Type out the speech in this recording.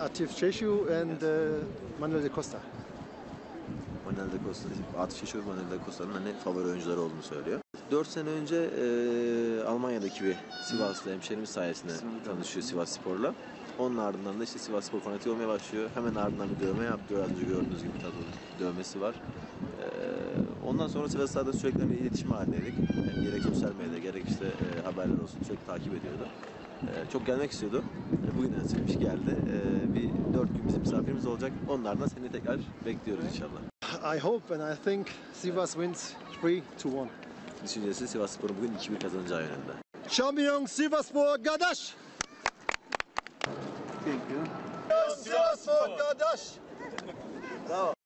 Atif Çeşu and uh, Manuel de Costa. Manuel de Costa, Atif Şeşov Manuel de Costa'nın hani favori oyuncuları olduğunu söylüyor. 4 sene önce e, Almanya'daki bir Sivaslı hemşerimiz sayesinde tanışıyor Sivas Spor'la. Onun ardından da işte Sivas Spor fanatiği olmaya başlıyor. Hemen ardından bir dövme yaptı. Az önce gördüğünüz gibi tadı dövmesi var. E, ondan sonra Sivas'ta da sürekli bir iletişim halindeydik. Yani gerek sosyal medyada gerek işte e, haberler olsun sürekli takip ediyordu. E, çok gelmek istiyordu. E, bugün nasipmiş geldi. E, bir 4 gün bizim misafirimiz olacak. Onlardan seni tekrar bekliyoruz inşallah. I hope and I think Sivas wins 3 to 1. Düşüncesi Sivas Spor'un bugün 2-1 kazanacağı yönünde. Şampiyon Sivaspor Gadaş! Thank you. Sivaspor Gadaş! Bravo.